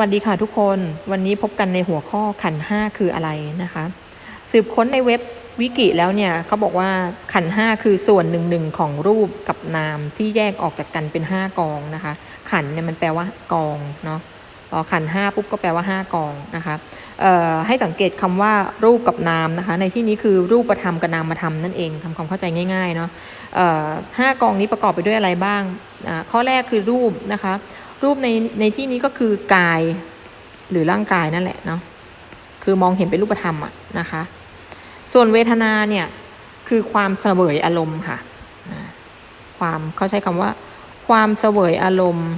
วัสดีค่ะทุกคนวันนี้พบกันในหัวข้อขันห้าคืออะไรนะคะ สืบค้นในเว็บวิกิแล้วเนี่ยเขาบอกว่าขันห้าคือส่วนหนึ่งหนึ่งของรูปกับนามที่แยกออกจากกันเป็นห้ากองนะคะ ขันเนี่ยมันแปลว่ากองเนาะพอขันห้าปุ๊บก็แปลว่าห้ากองนะคะให้สังเกตคำว่ารูปกับนามนะคะ ในที่นี้คือรูปธรรมกับนามธรรมนั่นเองทำความเข้าใจง่ายๆเนาะห้ากองนี้ประกอบไปด้วยอะไรบ้างข้อแรกคือรูปนะคะ รูปในในที่นี้ก็คือกายหรือร่างกายนั่นแหละเนาะคือมองเห็นเป็นรูปธรรมอะนะคะ ส่วนเวทนาเนี่ยคือความเสวยอารมณ์ค่ะความเขาใช้คำว่า ความเสวยอารมณ์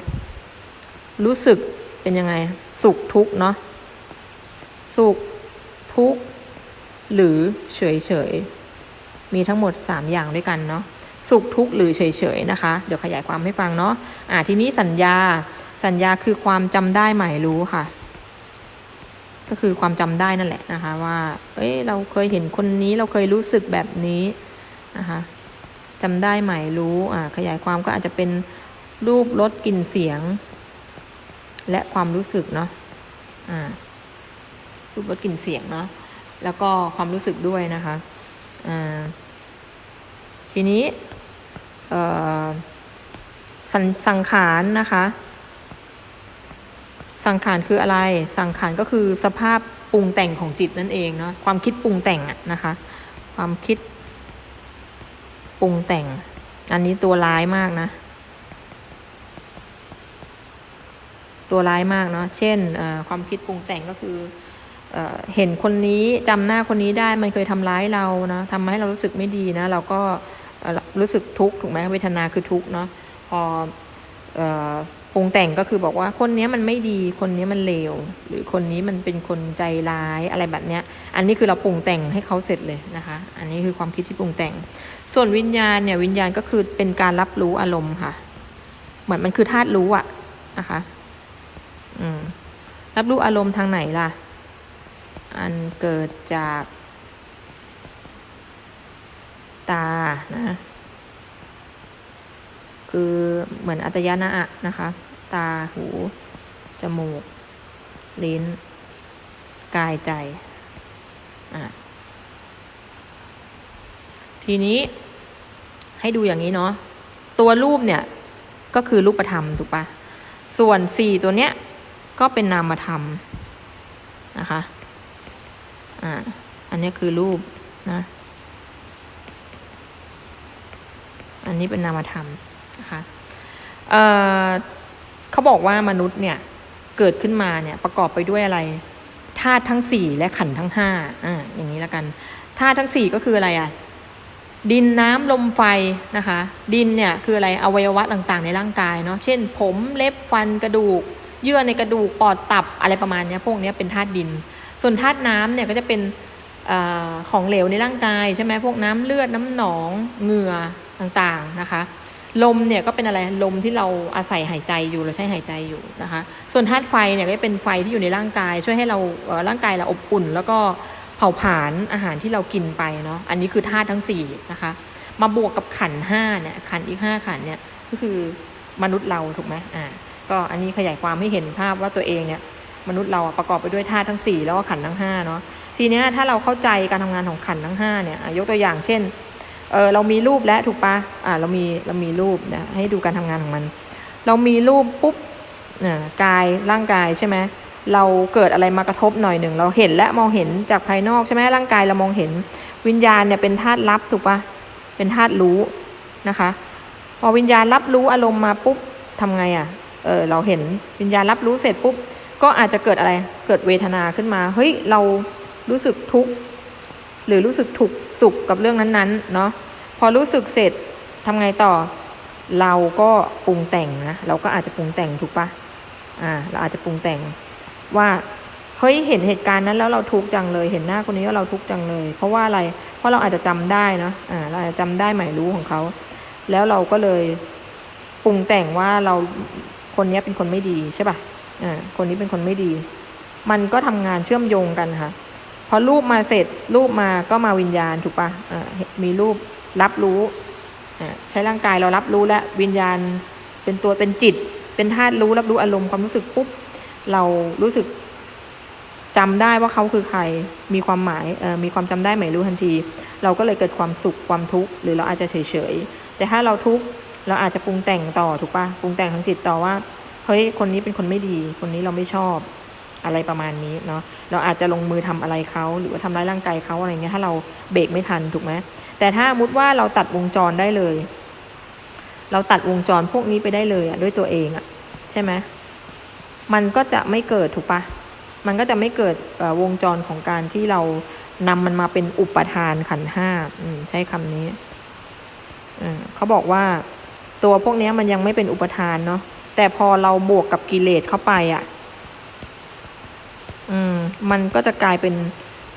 รู้สึกเป็นยังไง สุขทุกข์เนาะสุขทุกข์หรือเฉยเฉยมีทั้งหมด 3 อย่างด้วยกันเนาะ สุขทุกข์หรือเฉยๆนะคะ เดี๋ยวขยายความให้ฟังเนาะอ่าทีนี้สัญญาสัญญาคือความจำได้หมายรู้ค่ะ ก็คือความจำได้นั่นแหละนะคะ ว่า เอ้ยเราเคยเห็นคนนี้เราเคยรู้สึกแบบนี้นะคะจำได้หมายรู้อ่าขยายความก็อาจจะเป็นรูปรสกลิ่นเสียง และความรู้สึกเนาะอ่ารูปรสกลิ่นเสียงเนาะแล้วก็ความรู้สึกด้วยนะคะอ่าทีนี้ สังสังขารนะคะ สังขารคืออะไร สังขารก็คือสภาพปรุงแต่งของจิตนั่นเองเนาะความคิดปรุงแต่งอะนะคะ ความคิดปรุงแต่ง อันนี้ตัวร้ายมากนะ ตัวร้ายมากเนาะเช่นความคิดปรุงแต่งก็คือเอเห็นคนนี้จำหน้าคนนี้ได้มันเคยทำร้ายเรานะทำให้เรารู้สึกไม่ดีนะ เราก็ รู้สึกทุกข์ถูกไหมเวทนาคือทุกข์เนาะพอปรุงแต่งก็คือบอกว่าคนนี้มันไม่ดีคนนี้มันเลวหรือคนนี้มันเป็นคนใจร้ายอะไรแบบเนี้ย อันนี้คือเราปรุงแต่งให้เขาเสร็จเลยนะคะ อันนี้คือความคิดที่ปรุงแต่ง ส่วนวิญญาณเนี่ยวิญญาณก็คือเป็นการรับรู้อารมณ์ค่ะ เหมือนมันคือธาตุรู้อะนะคะ อืมรับรู้อารมณ์ทางไหนล่ะ อันเกิดจาก ตานะ คือเหมือนอัตยานะอะนะคะ ตาหู จมูก ลิ้น กายใจ อะทีนี้ให้ดูอย่างนี้เนาะตัวรูปเนี่ยก็คือรูปธรรมถูกปะส่วนสี่ตัวเนี้ยก็เป็นนามธรรมนะคะอ่าอันนี้คือรูปนะ อันนี้เป็นนามธรรมนะคะเเขาบอกว่ามนุษย์เนี่ยเกิดขึ้นมาเนี่ยประกอบไปด้วยอะไรธาตุทั้งสี่และขันทั้งห้าอ่าอย่างนี้แล้วกันธาตุทั้งสี่ก็คืออะไรอะดินน้ำลมไฟนะคะ ดินเนี่ยคืออะไรอวัยวะต่างๆ ในร่างกายเนาะเช่น ผมเล็บฟันกระดูก เยื่อในกระดูกปอดตับอะไรประมาณนี้พวกนี้เป็นธาตุดิน ส่วนธาตุน้ำเนี่ยก็จะเป็นอของเหลวในร่างกายใช่ไหมพวกน้ำเลือดน้ำหนองเหงื่อ ต่างๆนะคะลมเนี่ยก็เป็นอะไรลมที่เราอาศัยหายใจอยู่เราใช้หายใจอยู่นะคะ ส่วนธาตุไฟเนี่ยก็เป็นไฟที่อยู่ในร่างกาย ช่วยให้เราเอ่อร่างกายเราอบอุ่น แล้วก็เผาผลาญอาหารที่เรากินไปเนาะอันนี้คือธาตุทั้งสี่นะคะมาบวกกับขันห้าเนี่ยขันอีกห้าขันเนี่ยก็คือมนุษย์เราถูกไหมอ่าก็อันนี้ขยายความให้เห็นภาพว่าตัวเองเนี่ยมนุษย์เราประกอบไปด้วยธาตุทั้งสี่แล้วก็ขันทั้งห้าเนาะทีเนี้ยถ้าเราเข้าใจการทำงานของขันทั้งห้าเนี่ยยกตัวอย่างเช่น เออเรามีรูปแล้วถูกปะอ่าเรามีเรามีรูปนะให้ดูการทำงานของมัน เรามีรูปปุ๊บอ่ากายร่างกายใช่ไหมเราเกิดอะไรมากระทบหน่อยหนึ่งเราเห็นและมองเห็นจากภายนอกใช่ไหมร่างกายเรามองเห็นวิญญาณเนี่ยเป็นธาตุรับถูกปะเป็นธาตุรู้นะคะ พอวิญญาณรับรู้อารมณ์มาปุ๊บทำไงอะ่ะเออเราเห็นวิญญาณรับรู้เสร็จปุ๊บก็อาจจะเกิดอะไรเกิดเวทนาขึ้นมาเฮ้ยเรารู้สึกทุกข์หรือรู้สึกถูกสุขกับเรื่องนั้นๆเนาะ พอรู้สึกเสร็จทำไงต่อ เราก็ปรุงแต่งนะเราก็อาจจะปรุงแต่งถูกปะอ่าเราอาจจะปรุงแต่งว่าเฮ้ยเห็นเหตุการณ์นั้นแล้วเราทุกข์จังเลย เห็นหน้าคนนี้แล้วเราทุกข์จังเลย เพราะว่าอะไรเพราะเราอาจจะจำได้นะอ่าเราอาจจะจำได้หมายรู้ของเขาแล้วเราก็เลยปรุงแต่งว่าเราคนนี้เป็นคนไม่ดีใช่ปะอ่าคนนี้เป็นคนไม่ดี มันก็ทำงานเชื่อมโยงกันค่ะพอรูปมาเสร็จรูปมาก็มาวิญญาณถูกปะอ่ามีรูป รับรู้อ่าใช้ร่างกายเรารับรู้และวิญญาณเป็นตัวเป็นจิต เป็นธาตุรู้รับรู้อารมณ์ความรู้สึกปุ๊บเรารู้สึกจำได้ว่าเขาคือใครมีความหมายเอ่อมีความจำได้หมายรู้ทันที เราก็เลยเกิดความสุขความทุกข์หรือเราอาจจะเฉยๆแต่ถ้าเราทุกข์เราอาจจะปรุงแต่งต่อถูกปะปรุงแต่งทางจิตต่อว่าเฮ้ยคนนี้เป็นคนไม่ดี คนนี้เราไม่ชอบ อะไรประมาณนี้เนาะเราอาจจะลงมือทำอะไรเขาหรือว่าทำร้ายร่างกายเขาอะไรเงี้ยถ้าเราเบรกไม่ทันถูกไหมแต่ถ้ามุดว่าเราตัดวงจรได้เลย เราตัดวงจรพวกนี้ไปได้เลยอะด้วยตัวเองอะใช่ไหมมันก็จะไม่เกิดถูกปะมันก็จะไม่เกิดวงจรของการที่เรานำมันมาเป็นอุปทานขันห้าอืมใช้คำนี้เขาบอกว่าตัวพวกนี้มันยังไม่เป็นอุปทานเนาะแต่พอเราบวกกับกิเลสเข้าไปอะ่ะ อืมมันก็จะกลายเป็น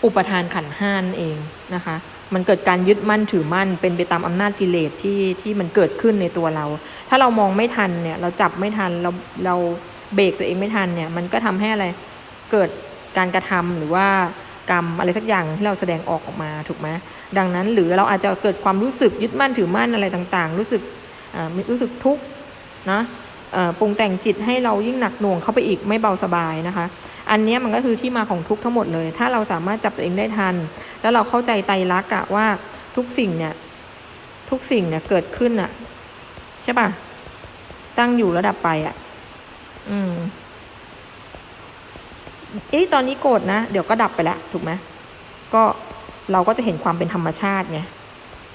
อุปทานขันห้านั่นเองนะคะ มันเกิดการยึดมั่นถือมั่น เป็นไปตามอำนาจกิเลสที่ที่มันเกิดขึ้นในตัวเรา ถ้าเรามองไม่ทันเนี่ย เราจับไม่ทันเราเราเบรกตัวเองไม่ทันเนี่ย มันก็ทำให้อะไรเกิดการกระทำหรือว่ากรรมอะไรสักอย่างที่เราแสดงออกออกมาถูกไหมดังนั้นหรือเราอาจจะเกิดความรู้สึกยึดมั่นถือมั่นอะไรต่างๆ รู้สึกอ่ารู้สึกทุกข์นะ ปรุงแต่งจิตให้เรายิ่งหนักหน่วงเข้าไปอีกไม่เบาสบายนะคะ อันนี้มันก็คือที่มาของทุกทั้งหมดเลย ถ้าเราสามารถจับตัวเองได้ทัน แล้วเราเข้าใจไตรลักษณ์อะว่าทุกสิ่งเนี่ยทุกสิ่งเนี่ยเกิดขึ้นอะใช่ปะตั้งอยู่ระดับไปอะอืมเอ๊ะตอนนี้โกรธนะ เดี๋ยวก็ดับไปแล้วถูกไหมก็เราก็จะเห็นความเป็นธรรมชาติไง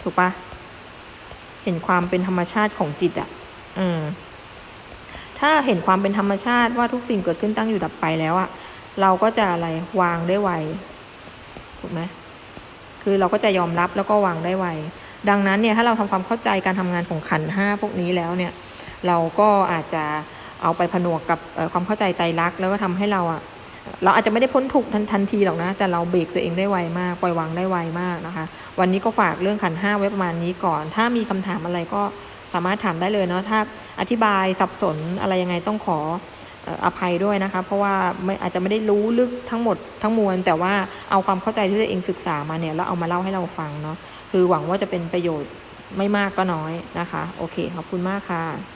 ถูกปะเห็นความเป็นธรรมชาติของจิตอะ่ะ อืม ถ้าเห็นความเป็นธรรมชาติว่าทุกสิ่งเกิดขึ้นตั้งอยู่ดับไปแล้วอะเราก็จะอะไรวางได้ไวถูกไหมคือเราก็จะยอมรับแล้วก็วางได้ไวดังนั้นเนี่ยถ้าเราทำความเข้าใจการทำงานของขันห้าพวกนี้แล้วเนี่ย เราก็อาจจะเอาไปผนวกกับความเข้าใจไตรลักษณ์แล้วก็ทำให้เราอะเราอาจจะไม่ได้พ้นทุกทันทันทีหรอกนะ แต่เราเบรกตัวเองได้ไวมาก ปล่อยวางได้ไวมากนะคะ วันนี้ก็ฝากเรื่องขันห้าไว้ประมาณนี้ก่อน ถ้ามีคำถามอะไรก็ สามารถถามได้เลยเนาะถ้าอธิบายสับสนอะไรยังไงต้องขออออภัยด้วยนะคะ เพราะว่าไม่อาจจะไม่ได้รู้ลึกทั้งหมดทั้งมวล แต่ว่าเอาความเข้าใจที่ตัวเองศึกษามาเนี่ยแล้วเอามาเล่าให้เราฟังเนาะคือหวังว่าจะเป็นประโยชน์ไม่มากก็น้อยนะคะ โอเคขอบคุณมากค่ะ